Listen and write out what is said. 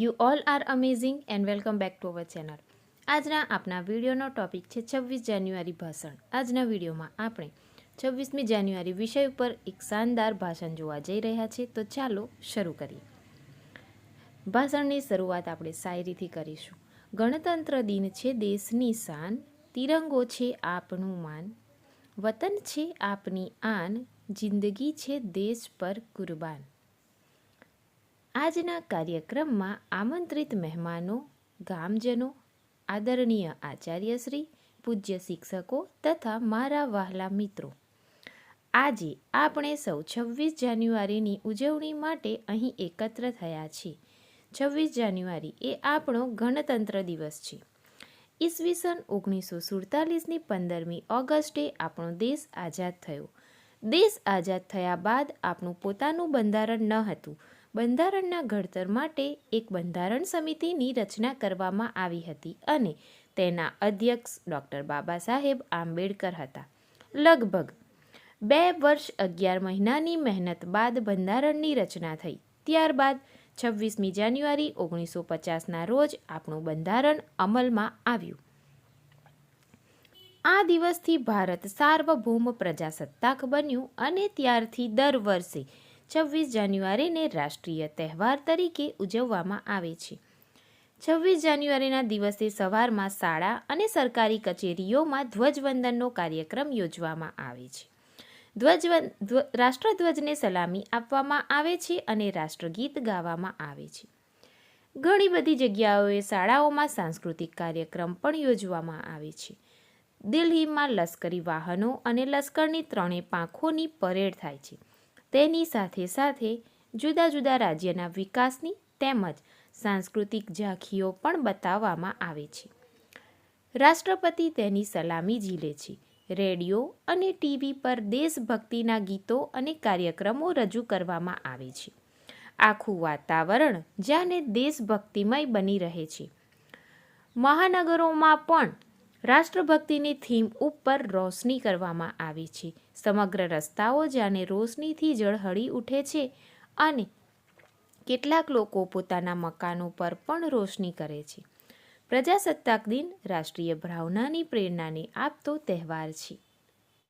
You all are amazing and welcome back to our channel આજના આપના વિડીયોનો topic છે છવ્વીસ જાન્યુઆરી ભાષણ. આજના વિડીયોમાં આપણે છવ્વીસમી જાન્યુઆરી વિષય ઉપર એક શાનદાર ભાષણ જોવા જઈ રહ્યા છીએ. તો ચાલો શરૂ કરીએ. ભાષણની શરૂઆત આપણે શાયરીથી કરીશું. ગણતંત્ર દિન છે દેશની શાન, તિરંગો છે આપનું માન, વતન છે આપની આન, જિંદગી છે દેશ પર કુરબાન. આજના કાર્યક્રમમાં આમંત્રિત મહેમાનો, ગામજનો, આદરણીય આચાર્યશ્રી, પૂજ્ય શિક્ષકો તથા મારા વહાલા મિત્રો. આજે આપણે સૌ છવ્વીસ જાન્યુઆરીની ઉજવણી માટે અહીં એકત્ર થયા છીએ. છવ્વીસ જાન્યુઆરી એ આપણો ગણતંત્ર દિવસ છે. ઈસવીસન ઓગણીસો સુડતાલીસની પંદરમી ઓગસ્ટે આપણો દેશ આઝાદ થયો. દેશ આઝાદ થયા બાદ આપણું પોતાનું બંધારણ ન હતું. બંધારણના ઘડતર માટે એક બંધારણ સમિતિની રચના કરવામાં આવી હતી અને તેના અધ્યક્ષ ડૉક્ટર બાબા સાહેબ આંબેડકર હતા. લગભગ બે વર્ષ અગિયાર મહિનાની મહેનત બાદ બંધારણની રચના થઈ. ત્યારબાદ છવ્વીસમી જાન્યુઆરી ઓગણીસો પચાસના રોજ આપણું બંધારણ અમલમાં આવ્યું. આ દિવસથી ભારત સાર્વભૌમ પ્રજાસત્તાક બન્યું અને ત્યારથી દર વર્ષે છવ્વીસ જાન્યુઆરીને રાષ્ટ્રીય તહેવાર તરીકે ઉજવવામાં આવે છે. છવ્વીસ જાન્યુઆરીના દિવસે સવારમાં શાળા અને સરકારી કચેરીઓમાં ધ્વજવંદનનો કાર્યક્રમ યોજવામાં આવે છે. ધ્વજવન રાષ્ટ્રધ્વજને સલામી આપવામાં આવે છે અને રાષ્ટ્રગીત ગાવામાં આવે છે. ઘણી બધી જગ્યાઓએ શાળાઓમાં સાંસ્કૃતિક કાર્યક્રમ પણ યોજવામાં આવે છે. દિલ્હીમાં લશ્કરી વાહનો અને લશ્કરની ત્રણેય પાંખોની પરેડ થાય છે. તેની સાથે સાથે જુદા જુદા રાજ્યના વિકાસની તેમજ સાંસ્કૃતિક ઝાંખીઓ પણ બતાવવામાં આવે છે. રાષ્ટ્રપતિ તેની સલામી ઝીલે છે. રેડિયો અને ટીવી પર દેશભક્તિના ગીતો અને કાર્યક્રમો રજૂ કરવામાં આવે છે. આખું વાતાવરણ જાણે દેશભક્તિમય બની રહે છે. મહાનગરોમાં પણ રાષ્ટ્રભક્તિની થીમ ઉપર રોશની કરવામાં આવી છે. સમગ્ર રસ્તાઓ જાણે રોશનીથી ઝળહળી ઉઠે છે અને કેટલાક લોકો પોતાના મકાનો પર પણ રોશની કરે છે. પ્રજાસત્તાક દિન રાષ્ટ્રીય ભાવનાની પ્રેરણાને આપતો તહેવાર છે.